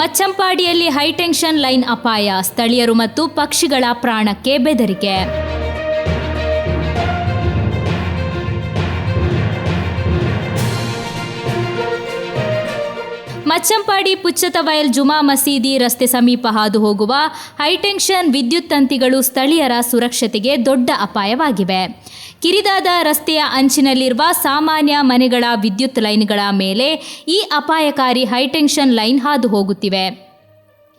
ಮಚ್ಚಂಪಾಡಿಯಲ್ಲಿ high tension line ಅಪಾಯ. ಸ್ಥಳೀಯರು ಮತ್ತು ಪಕ್ಷಿಗಳ ಪ್ರಾಣಕ್ಕೆ ಬೆದರಿಕೆ. ಮಚ್ಚಂಪಾಡಿ ಪುಚ್ಚತವಯಲ್ ಜುಮಾ ಮಸೀದಿ ರಸ್ತೆ ಸಮೀಪ ಹಾದು ಹೋಗುವ ಹೈಟೆನ್ಷನ್ ವಿದ್ಯುತ್ ತಂತಿಗಳು ಸ್ಥಳೀಯರ ಸುರಕ್ಷತೆಗೆ ದೊಡ್ಡ ಅಪಾಯವಾಗಿವೆ. ಕಿರಿದಾದ ರಸ್ತೆಯ ಅಂಚಿನಲ್ಲಿರುವ ಸಾಮಾನ್ಯ ಮನೆಗಳ ವಿದ್ಯುತ್ ಲೈನ್ಗಳ ಮೇಲೆ ಈ ಅಪಾಯಕಾರಿ ಹೈಟೆನ್ಷನ್ ಲೈನ್ ಹಾದು ಹೋಗುತ್ತಿವೆ.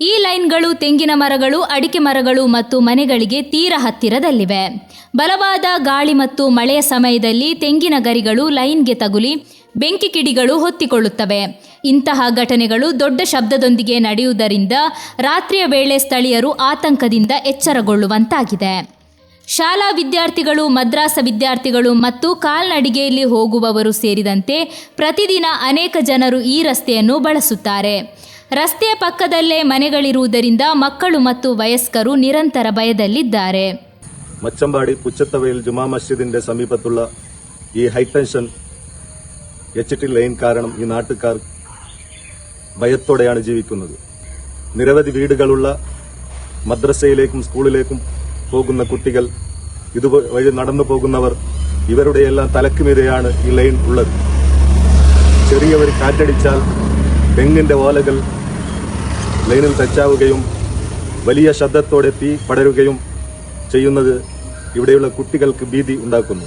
ಈ ಲೈನ್ಗಳು ತೆಂಗಿನ ಮರಗಳು, ಅಡಿಕೆ ಮರಗಳು ಮತ್ತು ಮನೆಗಳಿಗೆ ತೀರ ಹತ್ತಿರದಲ್ಲಿವೆ. ಬಲವಾದ ಗಾಳಿ ಮತ್ತು ಮಳೆಯ ಸಮಯದಲ್ಲಿ ತೆಂಗಿನ ಗರಿಗಳು ಲೈನ್ಗೆ ತಗುಲಿ ಬೆಂಕಿ ಕಿಡಿಗಳು ಹೊತ್ತಿಕೊಳ್ಳುತ್ತವೆ. ಇಂತಹ ಘಟನೆಗಳು ದೊಡ್ಡ ಶಬ್ದದೊಂದಿಗೆ ನಡೆಯುವುದರಿಂದ ರಾತ್ರಿಯ ವೇಳೆ ಸ್ಥಳೀಯರು ಆತಂಕದಿಂದ ಎಚ್ಚರಗೊಳ್ಳುವಂತಾಗಿದೆ. ಶಾಲಾ ವಿದ್ಯಾರ್ಥಿಗಳು, ಮದ್ರಾಸ ವಿದ್ಯಾರ್ಥಿಗಳು ಮತ್ತು ಕಾಲ್ನಡಿಗೆಯಲ್ಲಿ ಹೋಗುವವರು ಸೇರಿದಂತೆ ಪ್ರತಿದಿನ ಅನೇಕ ಜನರು ಈ ರಸ್ತೆಯನ್ನು ಬಳಸುತ್ತಾರೆ. ರಸ್ತೆಯ ಪಕ್ಕದಲ್ಲೇ ಮನೆಗಳಿರುವುದರಿಂದ ಮಕ್ಕಳು ಮತ್ತು ವಯಸ್ಕರು ನಿರಂತರ ಭಯದಲ್ಲಿದ್ದಾರೆ. ಮಚ್ಚಂಬಾಡಿ ಪುಚ್ಚತ್ತವೆಯಲ್ ಜುಮಾ ಮಸ್ಜಿദിന്റെ സമീപത്തുള്ള ഈ ಹೈಟೆನ್ಷನ್ ಎಚ್ ಟಿ ಲೈನ್ ಕಾರಣ ಈ നാട്ടുകാർ ഭയത്തോടെയാണ് ജീവിക്കുന്നത് നിരവധി വീടുകളുള്ള മദ്രസയിലേക്കും സ്കൂളിലേക്കും പോകുന്ന കുട്ടികൾ ഇതുവഴി നടന്നു പോകുന്നവർ ഇവരുടെയെല്ലാം തലക്കുമീതെയാണ് ഈ ലൈൻ ഉള്ളത് ചെറിയ ഒരു കാറ്റടിച്ചാൽ തെങ്ങിന്റെ ഓലകൾ ലൈനിൽ ടച്ചാവുകയും വലിയ ശബ്ദത്തോടെ തീ പടരുകയും ചെയ്യുന്നത് ഇവിടെയുള്ള കുട്ടികൾക്ക് ഭീതി ഉണ്ടാക്കുന്നു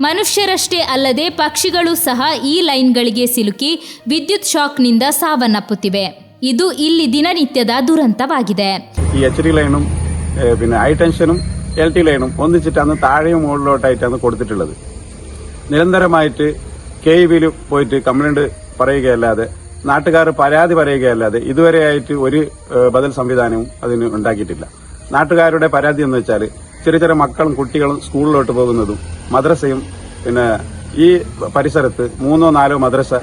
ಮನುಷ್ಯರಷ್ಟೇ ಅಲ್ಲದೆ ಪಕ್ಷಿಗಳು ಸಹ ಈ ಲೈನ್ಗಳಿಗೆ ಸಿಲುಕಿ ವಿದ್ಯುತ್ ಶಾಕ್ನಿಂದ ಸಾವನ್ನಪ್ಪುತ್ತಿವೆ ಇದು ಇಲ್ಲಿ ದಿನನಿತ್ಯದ ದುರಂತವಾಗಿದೆ ഈ എച്ച് ഡി ലൈനും ഏഹ് പിന്നെ ഹൈ ടെൻഷനും എൽ ടി ലൈനും ഒന്നിച്ചിട്ടാണ് താഴെയും മുകളിലോട്ടായിട്ടാണ് കൊടുത്തിട്ടുള്ളത്. നിരന്തരമായിട്ട് കെ ഇ ബിയിൽ പോയിട്ട് കംപ്ലൈന്റ് പറയുകയല്ലാതെ നാട്ടുകാർ പരാതി പറയുകയല്ലാതെ ഇതുവരെയായിട്ട് ഒരു ബദൽ സംവിധാനവും അതിന് ഉണ്ടാക്കിയിട്ടില്ല. നാട്ടുകാരുടെ പരാതി എന്ന് വെച്ചാൽ ചെറിയ ചെറിയ മക്കളും കുട്ടികളും സ്കൂളിലോട്ട് പോകുന്നതും മദ്രസയും പിന്നെ ഈ പരിസരത്ത് മൂന്നോ നാലോ മദ്രസ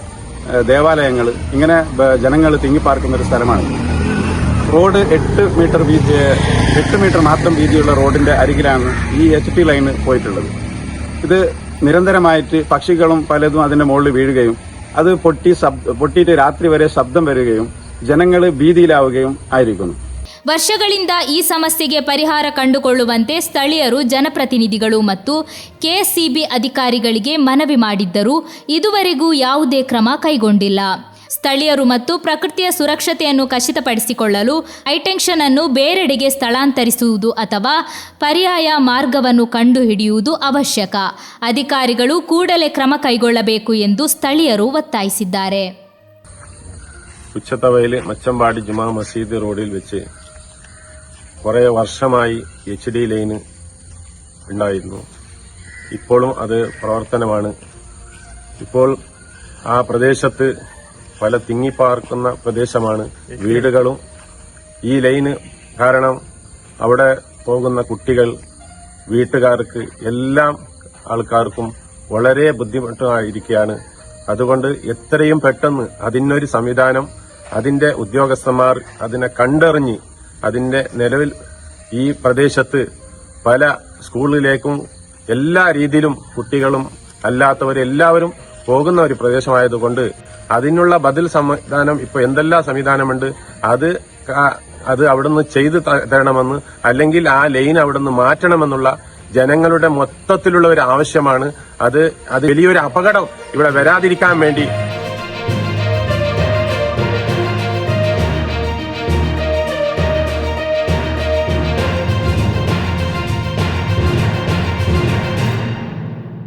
ദേവാലയങ്ങൾ ഇങ്ങനെ ജനങ്ങൾ തിങ്ങിപ്പാർക്കുന്ന ഒരു സ്ഥലമാണ്. റോഡ് എട്ട് മീറ്റർ വീതി എട്ട് മീറ്റർ മാത്രം വീതിയുള്ള റോഡിന്റെ അരികിലാണ് ഈ എച്ച് ടി ലൈന് പോയിട്ടുള്ളത് ഇത് നിരന്തരമായിട്ട് പക്ഷികളും പലതും അതിന്റെ മുകളിൽ വീഴുകയും അത് പൊട്ടി ശബ്ദ പൊട്ടിയിട്ട് രാത്രി വരെ ശബ്ദം വരികയും ജനങ്ങൾ ഭീതിയിലാവുകയും ആയിരിക്കുന്നു ವರ್ಷಗಳಿಂದ ಈ ಸಮಸ್ಯೆಗೆ ಪರಿಹಾರ ಕಂಡುಕೊಳ್ಳುವಂತೆ ಸ್ಥಳೀಯರು ಜನಪ್ರತಿನಿಧಿಗಳು ಮತ್ತು ಕೆಎಸ್ಸಿಬಿ ಅಧಿಕಾರಿಗಳಿಗೆ ಮನವಿ ಮಾಡಿದ್ದರೂ ಇದುವರೆಗೂ ಯಾವುದೇ ಕ್ರಮ ಕೈಗೊಂಡಿಲ್ಲ ಸ್ಥಳೀಯರು ಮತ್ತು ಪ್ರಕೃತಿಯ ಸುರಕ್ಷತೆಯನ್ನು ಖಚಿತಪಡಿಸಿಕೊಳ್ಳಲು ಹೈಟೆನ್ಷನ್ ಅನ್ನು ಬೇರೆಡೆಗೆ ಸ್ಥಳಾಂತರಿಸುವುದು ಅಥವಾ ಪರ್ಯಾಯ ಮಾರ್ಗವನ್ನು ಕಂಡುಹಿಡಿಯುವುದು ಅವಶ್ಯಕ ಅಧಿಕಾರಿಗಳು ಕೂಡಲೇ ಕ್ರಮ ಕೈಗೊಳ್ಳಬೇಕು ಎಂದು ಸ್ಥಳೀಯರು ಒತ್ತಾಯಿಸಿದ್ದಾರೆ ഉച്ചത്തവയില് മച്ചമ്പാടി ജുമാ മസീദ് റോഡിൽ വെച്ച് കുറെ വർഷമായി എച്ച് ഡി ലൈന് ഉണ്ടായിരുന്നു ഇപ്പോഴും അത് പ്രവർത്തനമാണ് ഇപ്പോൾ ആ പ്രദേശത്ത് പല തിങ്ങിപ്പാർക്കുന്ന പ്രദേശമാണ്. വീടുകളും ഈ ലൈന് കാരണം അവിടെ പോകുന്ന കുട്ടികൾ വീട്ടുകാർക്ക് എല്ലാം ആൾക്കാർക്കും വളരെ ബുദ്ധിമുട്ടായിരിക്കുകയാണ്. അതുകൊണ്ട് എത്രയും പെട്ടെന്ന് അതിനൊരു സംവിധാനം അതിന്റെ ഉദ്യോഗസ്ഥന്മാർ അതിനെ കണ്ടറിഞ്ഞ് അതിന്റെ നിലവിൽ ഈ പ്രദേശത്ത് പല സ്കൂളിലേക്കും എല്ലാ രീതിയിലും കുട്ടികളും അല്ലാത്തവരെല്ലാവരും പോകുന്ന ഒരു പ്രദേശമായതുകൊണ്ട് അതിനുള്ള ബദൽ സംവിധാനം ഇപ്പൊ എന്തെല്ലാം സംവിധാനമുണ്ട്? അത് അത് അവിടുന്ന് ചെയ്തു തരണമെന്ന് അല്ലെങ്കിൽ ആ ലൈൻ അവിടുന്ന് മാറ്റണമെന്നുള്ള ജനങ്ങളുടെ മൊത്തത്തിലുള്ള ഒരു ആവശ്യമാണ്. അത് അത് വലിയൊരു അപകടം ഇവിടെ വരാതിരിക്കാൻ വേണ്ടി